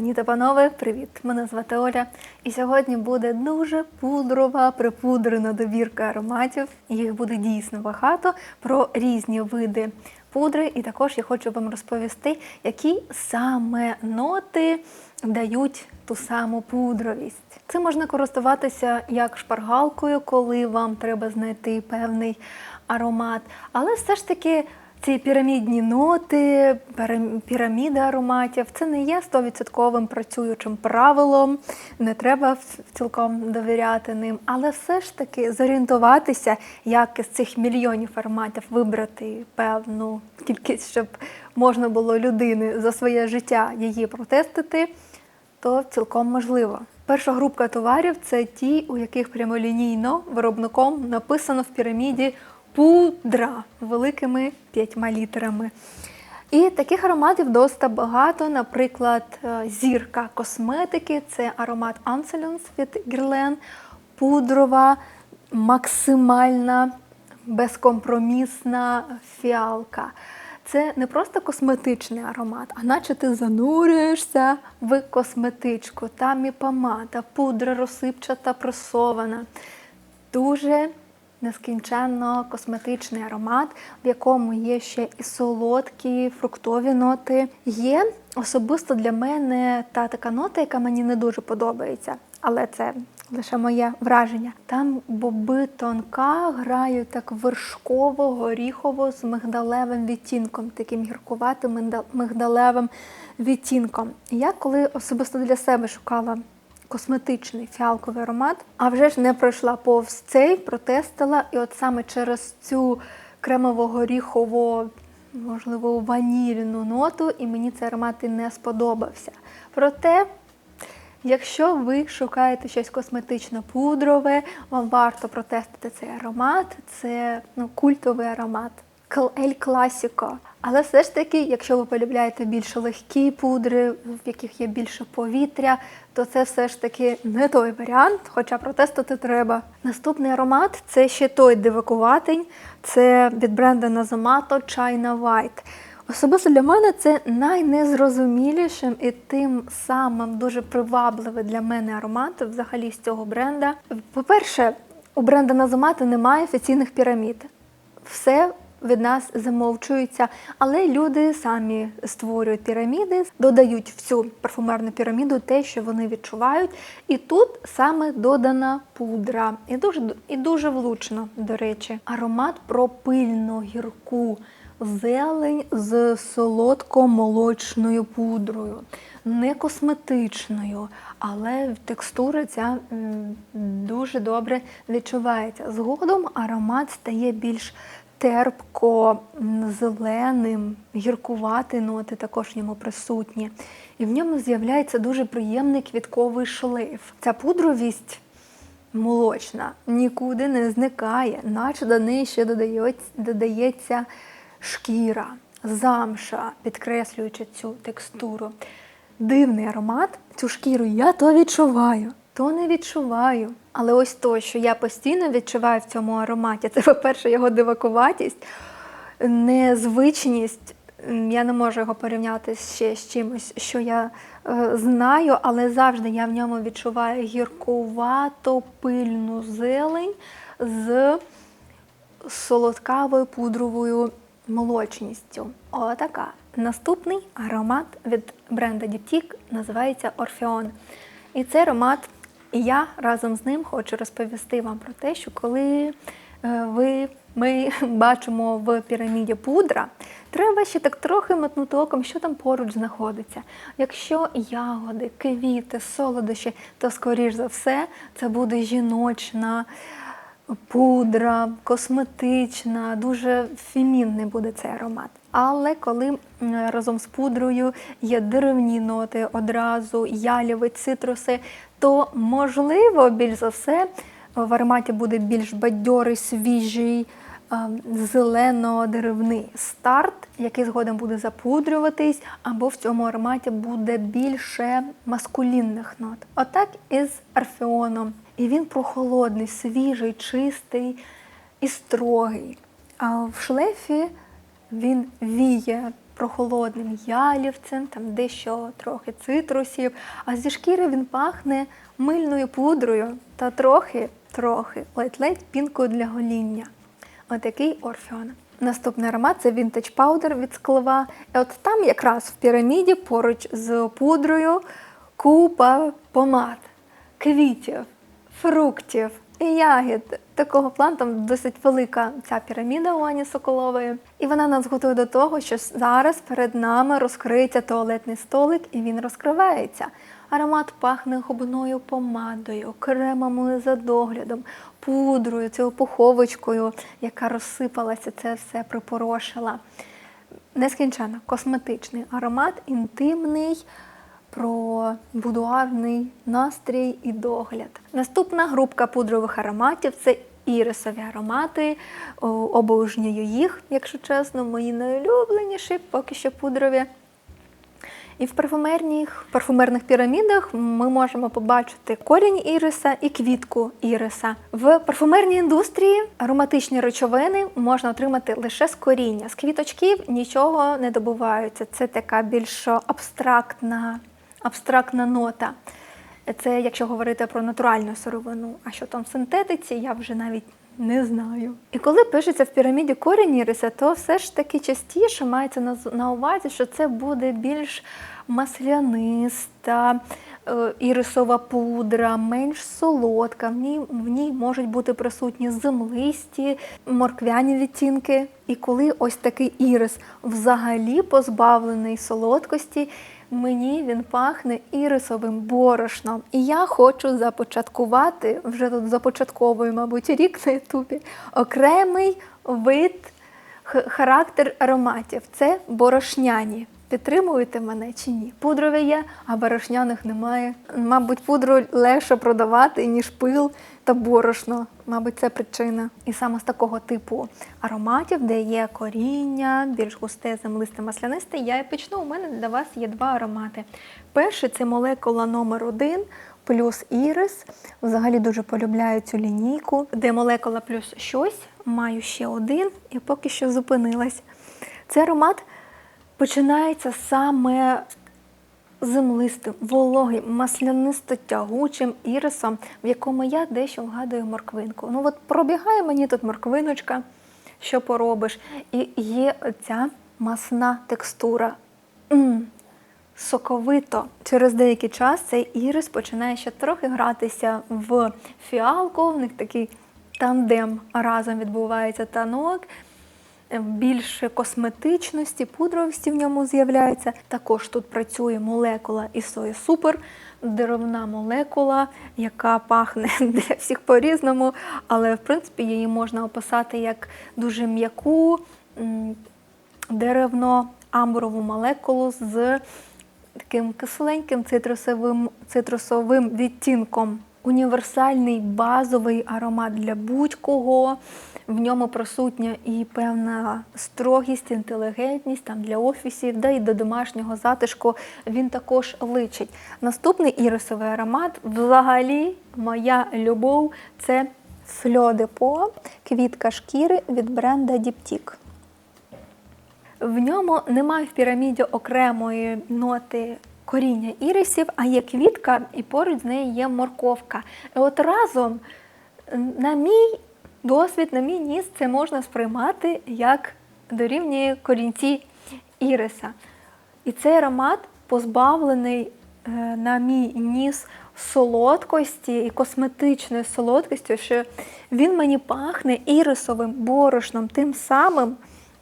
Пані та панове, привіт! Мене звати Оля. І сьогодні буде дуже пудрова, припудрена добірка ароматів. Їх буде дійсно багато про різні види пудри. І також я хочу вам розповісти, які саме ноти дають ту саму пудровість. Це можна користуватися як шпаргалкою, коли вам треба знайти певний аромат, але все ж таки. Ці пірамідні ноти, піраміда ароматів це не є 100% працюючим правилом, не треба цілком довіряти ним, але все ж таки зорієнтуватися, як із цих мільйонів ароматів вибрати певну кількість, щоб можна було людини за своє життя її протестити, то цілком можливо. Перша група товарів це ті, у яких прямолінійно виробником написано в піраміді пудра великими п'ятьма літерами. І таких ароматів досить багато. Наприклад, е, зірка косметики це аромат Ancelons від Guerlain, пудрова, максимальна, безкомпромісна фіалка. Це не просто косметичний аромат, а наче ти занурюєшся в косметичку. Там і помада, пудра розсипчата, пресована. Дуже нескінченно косметичний аромат, в якому є ще і солодкі фруктові ноти. Є особисто для мене та така нота, яка мені не дуже подобається, але це лише моє враження. Там боби тонка грають так вершково, горіхово з мигдалевим відтінком, таким гіркуватим мигдалевим відтінком. Я коли особисто для себе шукала косметичний фіалковий аромат, а вже ж не пройшла повз цей, протестила, і от саме через цю кремово-горіхово, можливо, ванільну ноту, і мені цей аромат і не сподобався. Проте, якщо ви шукаєте щось косметично пудрове, вам варто протестити цей аромат. Це ну, культовий аромат. Ель Класіко. Але все ж таки, якщо ви полюбляєте більш легкі пудри, в яких є більше повітря, то це все ж таки не той варіант, хоча протестити треба. Наступний аромат це ще той дивакуватень, це від бренда Nazomato China White. Особисто для мене це найнезрозумілішим і тим самим дуже привабливий для мене аромат взагалі з цього бренда. По-перше, у бренда Nazomato немає офіційних пірамід. Все від нас замовчується, але люди самі створюють піраміди, додають в цю парфумерну піраміду те, що вони відчувають. І тут саме додана пудра. І дуже, і дуже влучно, до речі. Аромат про пильну гірку зелень з солодко-молочною пудрою. Не косметичною, але текстура ця дуже добре відчувається. Згодом аромат стає більш терпко, зеленим, гіркувати ноти також в ньому присутні. І в ньому з'являється дуже приємний квітковий шлейф. Ця пудровість молочна нікуди не зникає, наче до неї ще додається шкіра, замша, підкреслюючи цю текстуру. Дивний аромат, цю шкіру я то відчуваю, то не відчуваю. Але ось то, що я постійно відчуваю в цьому ароматі, це, по-перше, його дивакуватість, незвичність. Я не можу його порівняти ще з чимось, що я е, знаю, але завжди я в ньому відчуваю гіркувато пильну зелень з солодкавою пудровою молочністю. Отака. Наступний аромат від бренда Diptyque називається Orpheon. І цей аромат, і я разом з ним хочу розповісти вам про те, що коли е, ви, ми бачимо в піраміді пудра, треба ще так трохи метнути оком, що там поруч знаходиться. Якщо ягоди, квіти, солодощі, то скоріш за все це буде жіночна пудра, косметична, дуже фемінний буде цей аромат. Але коли разом з пудрою є деревні ноти одразу, яліві, цитруси, то можливо, більш за все, в ароматі буде більш бадьорий, свіжий, е, зелено-деревний старт, який згодом буде запудрюватись, або в цьому ароматі буде більше маскулінних нот. Отак і з арфеоном. І він прохолодний, свіжий, чистий і строгий. А в шлейфі він віє прохолодним ялівцем, там дещо трохи цитрусів, а зі шкіри він пахне мильною пудрою та трохи, трохи ледь-ледь пінкою для гоління. Отакий орфеон. Наступний аромат це Vintage Powder від склова. І от там якраз в піраміді поруч з пудрою купа помад, квітів, фруктів і ягід. Такого плану там досить велика ця піраміда у Ані Соколової. І вона нас готує до того, що зараз перед нами розкриється туалетний столик, і він розкривається. Аромат пахне губною помадою, кремами за доглядом, пудрою, цією пуховочкою, яка розсипалася, це все припорошила. Нескінченно косметичний аромат, інтимний, про будуарний настрій і догляд. Наступна групка пудрових ароматів це ірисові аромати. Обожнюю їх, якщо чесно, мої найулюбленіші, поки що пудрові. І в парфумерних, парфумерних пірамідах ми можемо побачити корінь іриса і квітку іриса. В парфумерній індустрії ароматичні речовини можна отримати лише з коріння. З квіточків нічого не добувається. Це така більш абстрактна, абстрактна нота. Це якщо говорити про натуральну сировину. А що там в синтетиці, я вже навіть не знаю. І коли пишеться в піраміді корінь іриса, то все ж таки частіше мається на, увазі, що це буде більш масляниста, е, ірисова пудра, менш солодка. В ній, в ній можуть бути присутні землисті, морквяні відтінки. І коли ось такий ірис взагалі позбавлений солодкості, Мені він пахне ірисовим борошном. І я хочу започаткувати, вже тут започатковую, мабуть, рік на Ютубі, окремий вид, характер ароматів. Це борошняні. Підтримуєте мене чи ні? Пудрові є, а борошняних немає. Мабуть, пудру легше продавати, ніж пил та борошно. Мабуть, це причина. І саме з такого типу ароматів, де є коріння, більш густе, землисте, маслянисте, я і почну. У мене для вас є два аромати. Перший це молекула номер один плюс ірис. Взагалі дуже полюбляю цю лінійку, де молекула плюс щось. Маю ще один і поки що зупинилась. Цей аромат починається саме землистим, вологим, маслянисто-тягучим ірисом, в якому я дещо вгадую морквинку. Ну от пробігає мені тут морквиночка, що поробиш. І є ця масна текстура. м Соковито. Через деякий час цей ірис починає ще трохи гратися в фіалку, в них такий тандем разом відбувається танок більше косметичності, пудровості в ньому з'являється. Також тут працює молекула Ісої Супер, деревна молекула, яка пахне для всіх по-різному, але в принципі її можна описати як дуже м'яку деревно-амброву молекулу з таким кисленьким цитрусовим, цитрусовим відтінком. Універсальний базовий аромат для будь-кого. В ньому присутня і певна строгість, інтелігентність там для офісів, да і до домашнього затишку він також личить. Наступний ірисовий аромат, взагалі, моя любов це Фльо Депо, квітка шкіри від бренда Діптік. В ньому немає в піраміді окремої ноти коріння ірисів, а є квітка, і поруч з нею є морковка. І от разом, на мій досвід, на мій ніс, це можна сприймати як дорівнює корінці іриса. І цей аромат позбавлений е, на мій ніс солодкості і косметичної солодкості, що він мені пахне ірисовим борошном, тим самим,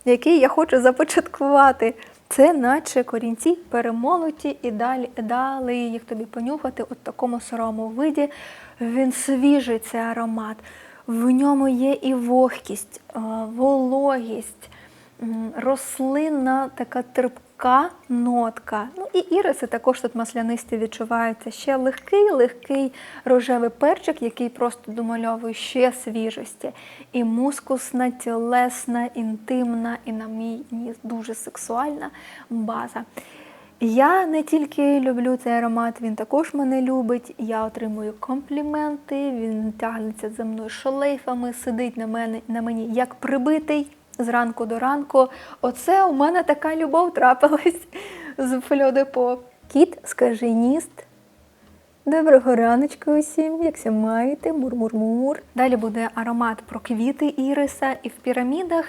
який я хочу започаткувати. Це наче корінці перемолоті і далі дали їх тобі понюхати у такому сирому виді. Він свіжий цей аромат. В ньому є і вогкість, е, вологість, рослинна така терпка нотка. Ну і іриси також тут маслянисті відчуваються. Ще легкий, легкий рожевий перчик, який просто домальовує ще свіжості. І мускусна, тілесна, інтимна, і на мій ніс дуже сексуальна база. Я не тільки люблю цей аромат, він також мене любить. Я отримую компліменти, він тягнеться за мною шлейфами, сидить на мене на мені як прибитий. зранку до ранку. Оце у мене така любов трапилась з Фльодепо. Кіт скаженіст. Доброго раночку усім, як ся маєте, мур-мур-мур. Далі буде аромат про квіти іриса, і в пірамідах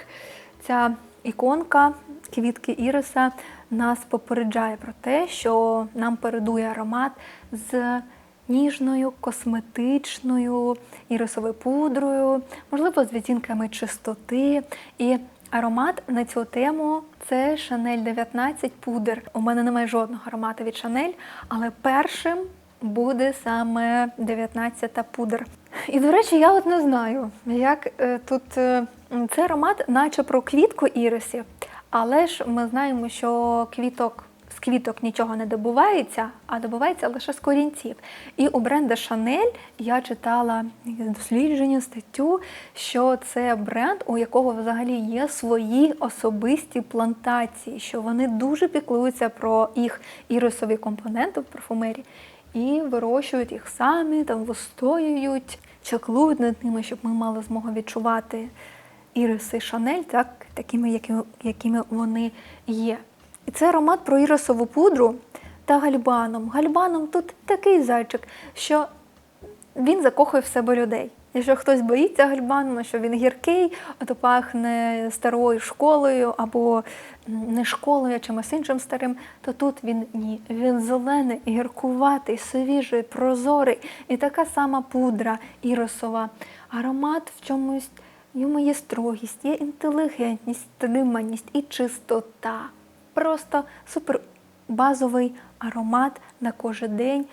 ця іконка квітки іриса нас попереджає про те, що нам передує аромат з ніжною косметичною ірисовою пудрою, можливо, з відтінками чистоти. І аромат на цю тему це Chanel 19 пудр. У мене немає жодного аромату від Chanel, але першим буде саме 19 пудр. І, до речі, я от не знаю, як е, тут е, цей аромат, наче про квітку ірисів, але ж ми знаємо, що квіток. З квіток нічого не добувається, а добувається лише з корінців. І у бренда Chanel я читала дослідження, статтю, що це бренд, у якого взагалі є свої особисті плантації, що вони дуже піклуються про їх ірисові компоненти в парфумерії і вирощують їх самі, там вистоюють, чаклують над ними, щоб ми мали змогу відчувати іриси Шанель, так, такими, якими, якими вони є. І це аромат про ірисову пудру та гальбаном. Гальбаном тут такий зайчик, що він закохує в себе людей. Якщо хтось боїться гальбану, що він гіркий, то пахне старою школою або не школою, а чимось іншим старим, то тут він ні. Він зелений, гіркуватий, свіжий, прозорий і така сама пудра іросова. Аромат в чомусь в ньому є строгість, є інтелігентність, стриманість і чистота. Просто супер базовий аромат на кожен день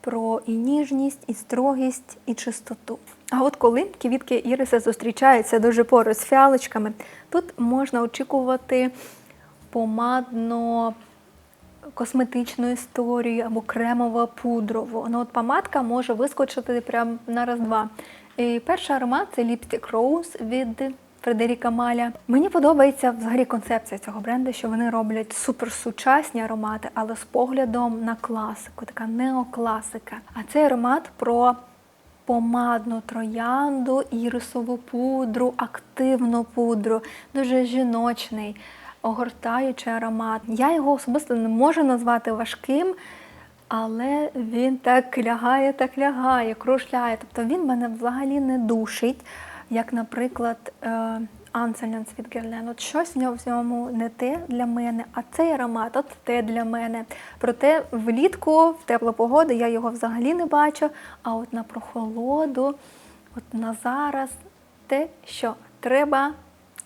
про і ніжність, і строгість, і чистоту. А от коли квітки іриса зустрічаються дуже поруч з фіалочками, тут можна очікувати помадно косметичну історію або кремово-пудрову. Ну, от помадка може вискочити прямо на раз-два. І перший аромат це Lipstick Rose від Фредеріка Маля. Мені подобається взагалі концепція цього бренду, що вони роблять суперсучасні аромати, але з поглядом на класику, така неокласика. А цей аромат про помадну троянду, ірисову пудру, активну пудру, дуже жіночний, огортаючий аромат. Я його особисто не можу назвати важким. Але він так лягає, так лягає, кружляє. Тобто він мене взагалі не душить як, наприклад, Анселянс від Герлен. От щось в ньому в ньому не те для мене, а цей аромат от те для мене. Проте влітку, в теплу погоду, я його взагалі не бачу. А от на прохолоду, от на зараз те, що треба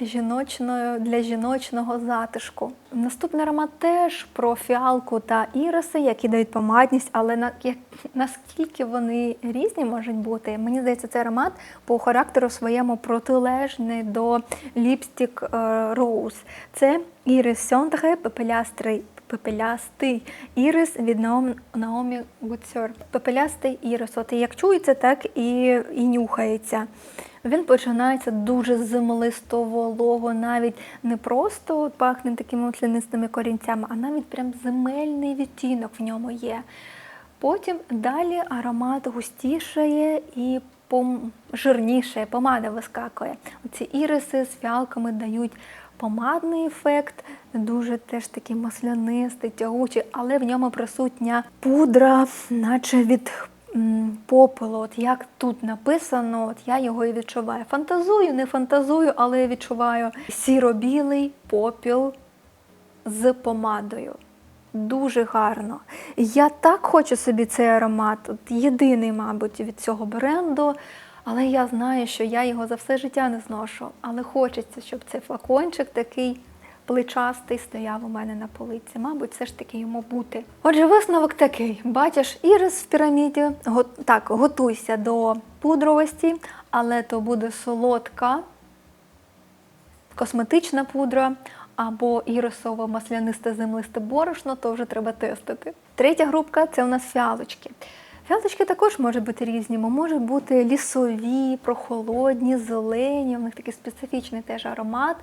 жіночною для жіночного затишку. Наступний аромат теж про фіалку та іриси, які дають помадність, але на як, наскільки вони різні можуть бути, мені здається, цей аромат по характеру своєму протилежний до ліпстік Rose. Це ірис Сьондге, пепелястрий. Пепелястий ірис від Наомі Гуцьор. Пепелястий ірис. От як чується, так і, і нюхається. Він починається дуже землисто, волого, навіть не просто пахне такими тлянистими корінцями, а навіть прям земельний відтінок в ньому є. Потім далі аромат густішає і жирніше, помада вискакує. Оці іриси з фіалками дають помадний ефект, дуже теж такий маслянистий, тягучий, але в ньому присутня пудра, наче від попелу, от як тут написано, от я його і відчуваю. Фантазую, не фантазую, але відчуваю сіро-білий попіл з помадою. Дуже гарно. Я так хочу собі цей аромат, от єдиний, мабуть, від цього бренду. Але я знаю, що я його за все життя не зношу. Але хочеться, щоб цей флакончик такий плечастий стояв у мене на полиці. Мабуть, все ж таки йому бути. Отже, висновок такий: бачиш, ірис в піраміді. Го... Так, готуйся до пудровості, але то буде солодка, косметична пудра. Або ірисово маслянисте землисте борошно, то вже треба тестити. Третя групка це у нас фіалочки. Фіалочки також можуть бути різні, можуть бути лісові, прохолодні, зелені, у них такий специфічний теж аромат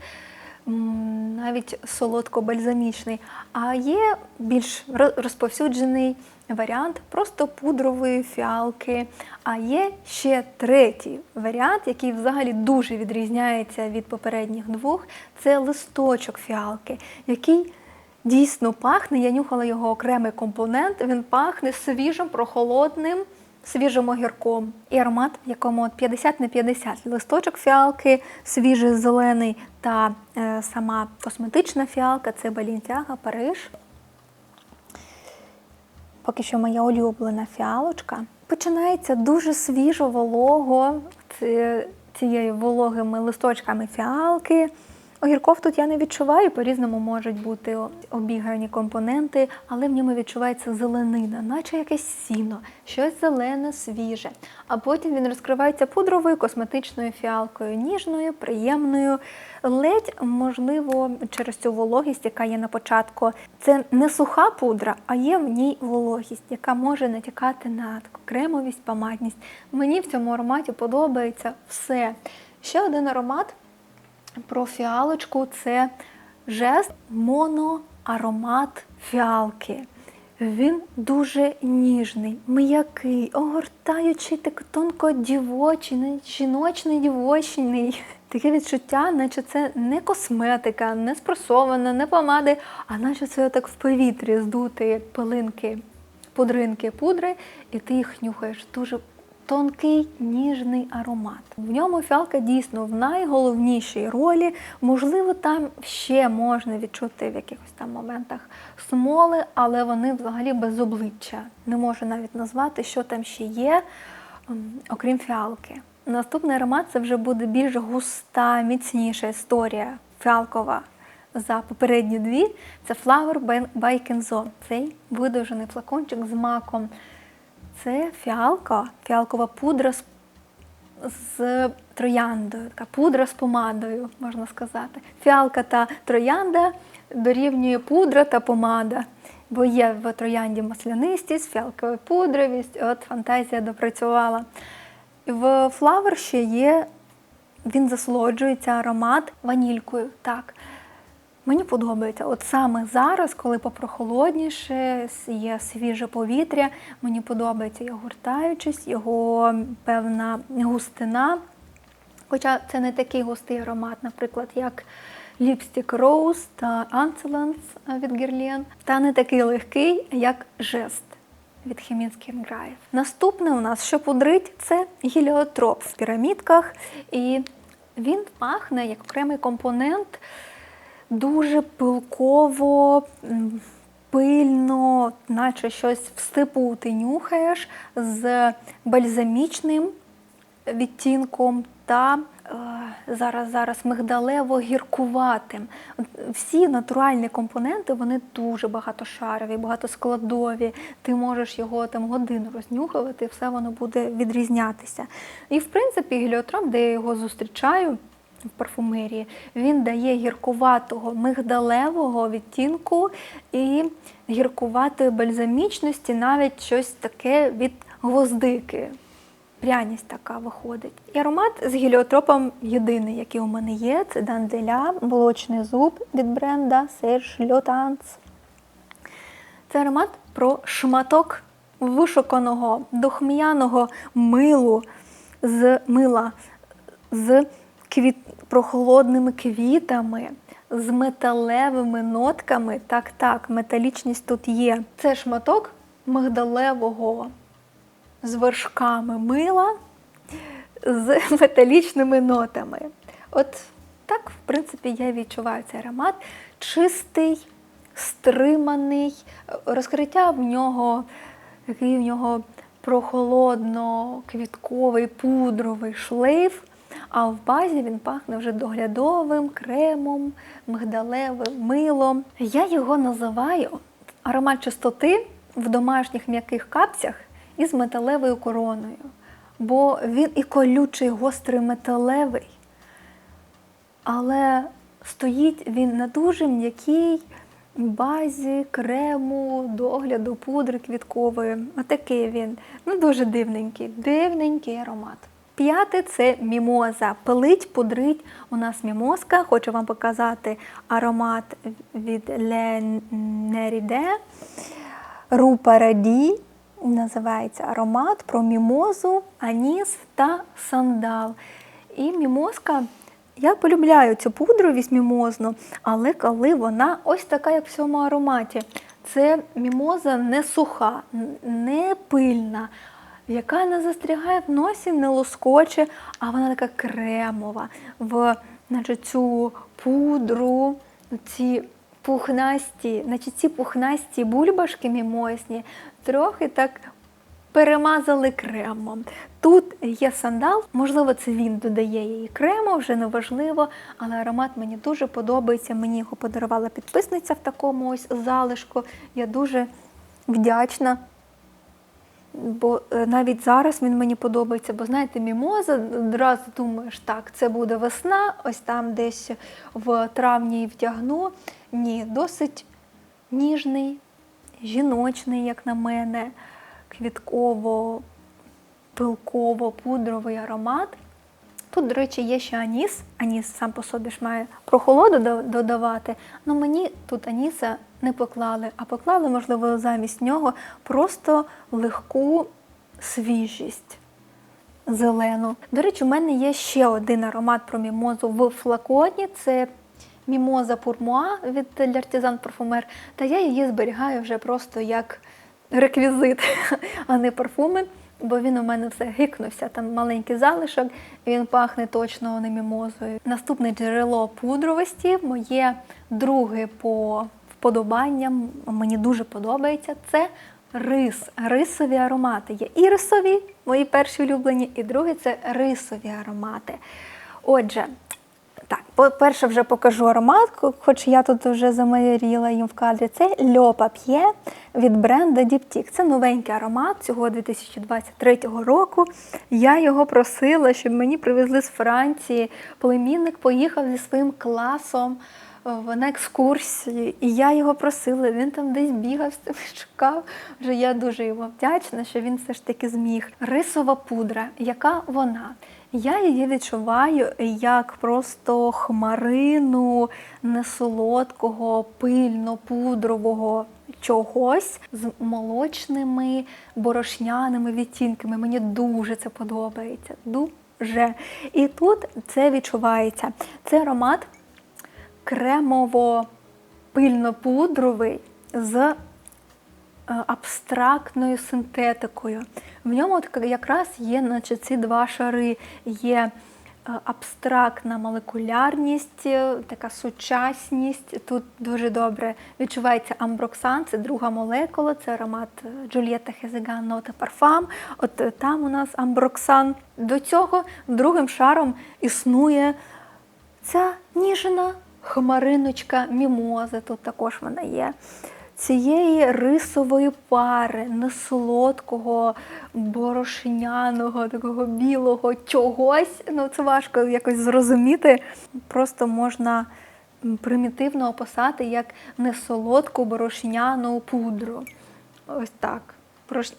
навіть солодко-бальзамічний, а є більш розповсюджений варіант просто пудрової фіалки. А є ще третій варіант, який взагалі дуже відрізняється від попередніх двох. Це листочок фіалки, який дійсно пахне. Я нюхала його окремий компонент. Він пахне свіжим, прохолодним. Свіжим огірком і аромат, в якому от 50 на 50 листочок фіалки, свіжий зелений та е, сама косметична фіалка це Балінтяга, Париж. Поки що моя улюблена фіалочка. Починається дуже свіжо, волого ці- цією вологими листочками фіалки. Огірков тут я не відчуваю, по-різному можуть бути обігані компоненти, але в ньому відчувається зеленина, наче якесь сіно, щось зелене, свіже. А потім він розкривається пудровою косметичною фіалкою, ніжною, приємною, ледь, можливо, через цю вологість, яка є на початку. Це не суха пудра, а є в ній вологість, яка може натякати на таку кремовість, помадність. Мені в цьому ароматі подобається все. Ще один аромат про фіалочку це жест моноаромат фіалки. Він дуже ніжний, м'який, огортаючий, так тонко дівочий, жіночний дівочний. Таке відчуття, наче це не косметика, не спресована, не помади, а наче це так в повітрі здути пилинки, пудринки пудри, і ти їх нюхаєш. Дуже тонкий ніжний аромат. В ньому фіалка дійсно в найголовнішій ролі. Можливо, там ще можна відчути в якихось там моментах смоли, але вони взагалі без обличчя. Не можу навіть назвати, що там ще є, окрім фіалки. Наступний аромат це вже буде більш густа, міцніша історія фіалкова за попередні дві. Це Flower by Kenzo. Цей видовжений флакончик з маком. Це фіалка, фіалкова пудра з, з трояндою, така пудра з помадою, можна сказати. Фіалка та троянда дорівнює пудра та помада. Бо є в троянді маслянистість, фіалкова пудровість, от фантазія допрацювала. В флавер ще є, він засолоджується аромат ванількою. Так. Мені подобається. От саме зараз, коли попрохолодніше, є свіже повітря, мені подобається його гуртаючість, його певна густина. Хоча це не такий густий аромат, наприклад, як Lipstick Rose та Ancelance від Guerlain, та не такий легкий, як жест від Хімінських Граїв. Наступне у нас, що пудрить, це гіліотроп в пірамідках, і він пахне як окремий компонент дуже пилково, пильно, наче щось в степу ти нюхаєш з бальзамічним відтінком та е, зараз зараз мигдалево-гіркуватим. Всі натуральні компоненти вони дуже багатошарові, багатоскладові. Ти можеш його там годину рознюхувати, і все воно буде відрізнятися. І в принципі, геліотроп, де я його зустрічаю. В парфумерії він дає гіркуватого мигдалевого відтінку і гіркуватої бальзамічності, навіть щось таке від гвоздики. Пряність така виходить. І аромат з геліотропом єдиний, який у мене є, це Данделя, молочний зуб від бренда Serge Lotans. Це аромат про шматок вишуканого духм'яного милу з мила з квіт, прохолодними квітами, з металевими нотками. Так, так, металічність тут є. Це шматок мигдалевого з вершками мила з металічними нотами. От так, в принципі, я відчуваю цей аромат. Чистий, стриманий, розкриття в нього, який в нього прохолодно-квітковий пудровий шлейф. А в базі він пахне вже доглядовим кремом, мигдалевим милом. Я його називаю аромат чистоти в домашніх м'яких капцях із металевою короною. Бо він і колючий, гострий металевий, але стоїть він на дуже м'якій базі крему, догляду, пудри квіткової. Отакий він. Ну, дуже дивненький, дивненький аромат. П'яте це мімоза. Пилить, пудрить. У нас мімозка. Хочу вам показати аромат від Le Neride. Рупараді називається аромат про мімозу, аніс та сандал. І мімозка, я полюбляю цю пудровість мімозну, але коли вона ось така, як в цьому ароматі, це мімоза не суха, не пильна, яка не застрягає в носі, не лоскоче, а вона така кремова. В значить, цю пудру, ці пухнасті, значить, ці пухнасті бульбашки мімозні трохи так перемазали кремом. Тут є сандал, можливо, це він додає її крему, вже не важливо, але аромат мені дуже подобається. Мені його подарувала підписниця в такому ось залишку. Я дуже вдячна. Бо е, навіть зараз він мені подобається, бо знаєте, мімоза одразу думаєш, так, це буде весна, ось там десь в травні вдягну. Ні, досить ніжний, жіночний, як на мене, квітково, пилково, пудровий аромат. Тут, до речі, є ще аніс. Аніс сам по собі ж має прохолоду додавати. але мені тут аніса не поклали, а поклали, можливо, замість нього просто легку свіжість зелену. До речі, у мене є ще один аромат про мімозу в флаконі. Це мімоза пурмуа від L'Artisan Parfumer. Та я її зберігаю вже просто як реквізит, а не парфуми. Бо він у мене все гикнувся, там маленький залишок, він пахне точно не мімозою. Наступне джерело пудровості, моє друге по вподобанням, мені дуже подобається, це рис, рисові аромати. Є і рисові, мої перші улюблені, і друге це рисові аромати. Отже, так, по-перше, вже покажу аромат, хоч я тут вже замайоріла їм в кадрі. Це Льо Пап'є від бренду Diptyque. Це новенький аромат цього 2023 року. Я його просила, щоб мені привезли з Франції. Племінник поїхав зі своїм класом е, на екскурсії, і я його просила. Він там десь бігав шукав. Вже я дуже йому вдячна, що він все ж таки зміг. Рисова пудра, яка вона? Я її відчуваю як просто хмарину несолодкого, пильно-пудрового чогось з молочними борошняними відтінками. Мені дуже це подобається. Дуже. І тут це відчувається. Це аромат кремово-пильно-пудровий з абстрактною синтетикою. В ньому от якраз є наче ці два шари. Є е, абстрактна молекулярність, е, така сучасність. Тут дуже добре відчувається амброксан, це друга молекула, це аромат е, Джульєта Хезеган Нота Парфам. От е, там у нас амброксан. До цього другим шаром існує ця ніжна хмариночка мімози, тут також вона є. Цієї рисової пари, несолодкого, борошняного, такого білого чогось. Ну, це важко якось зрозуміти. Просто можна примітивно описати як несолодку борошняну пудру. Ось так.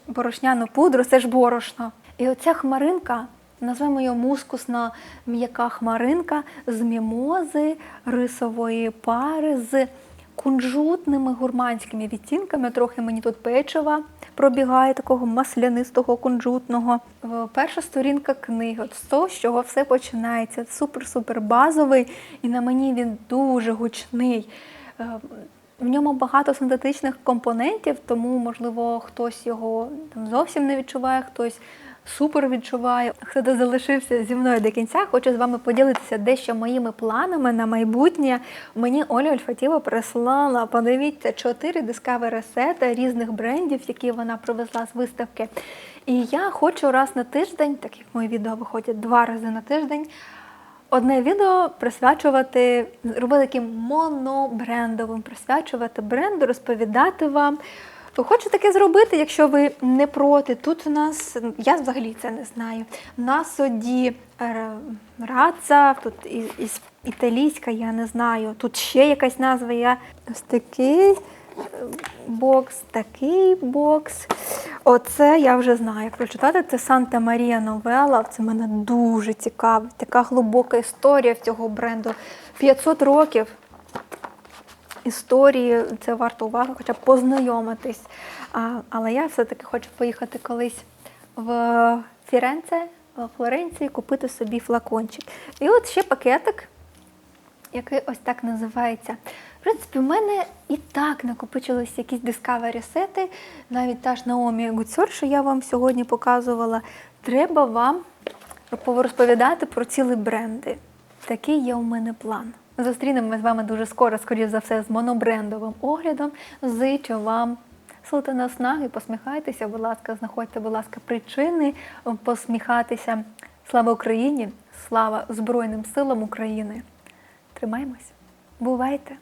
Борошняну пудру це ж борошно. І оця хмаринка, назвемо її мускусна м'яка хмаринка з мімози, рисової пари, з кунжутними гурманськими відтінками. Трохи мені тут печива пробігає, такого маслянистого, кунжутного. Е, Перша сторінка книги, от з того, з чого все починається. Супер-супер базовий, і на мені він дуже гучний. Е, В ньому багато синтетичних компонентів, тому, можливо, хтось його там зовсім не відчуває, хтось супер відчуває. Хто залишився зі мною до кінця, хочу з вами поділитися дещо моїми планами на майбутнє. Мені Оля Ольфатіва прислала, подивіться, чотири дискавери сета різних брендів, які вона привезла з виставки. І я хочу раз на тиждень, так як мої відео виходять два рази на тиждень, одне відео присвячувати, робити таким монобрендовим, присвячувати бренду, розповідати вам. Хочу таке зробити, якщо ви не проти. Тут у нас, я взагалі це не знаю. Насоді е, раца, тут і- і- італійська, я не знаю. Тут ще якась назва. Я ось такий е, бокс, такий бокс. Оце я вже знаю. Як прочитати, це Санта Марія Новела. Це мене дуже цікаво. Така глибока історія в цього бренду. 500 років історії, це варто уваги, хоча б познайомитись. А, але я все-таки хочу поїхати колись в Фіренце, в Флоренції, купити собі флакончик. І от ще пакетик, який ось так називається. В принципі, в мене і так накопичились якісь Discovery сети, навіть та ж Naomi Гуцьор, що я вам сьогодні показувала. Треба вам розповідати про цілі бренди. Такий є у мене план. Зустрінемося з вами дуже скоро, скоріш за все, з монобрендовим оглядом. Зичу вам силити наснаги, посміхайтеся, будь ласка, знаходьте, будь ласка, причини посміхатися. Слава Україні! Слава Збройним силам України! Тримаймось! Бувайте!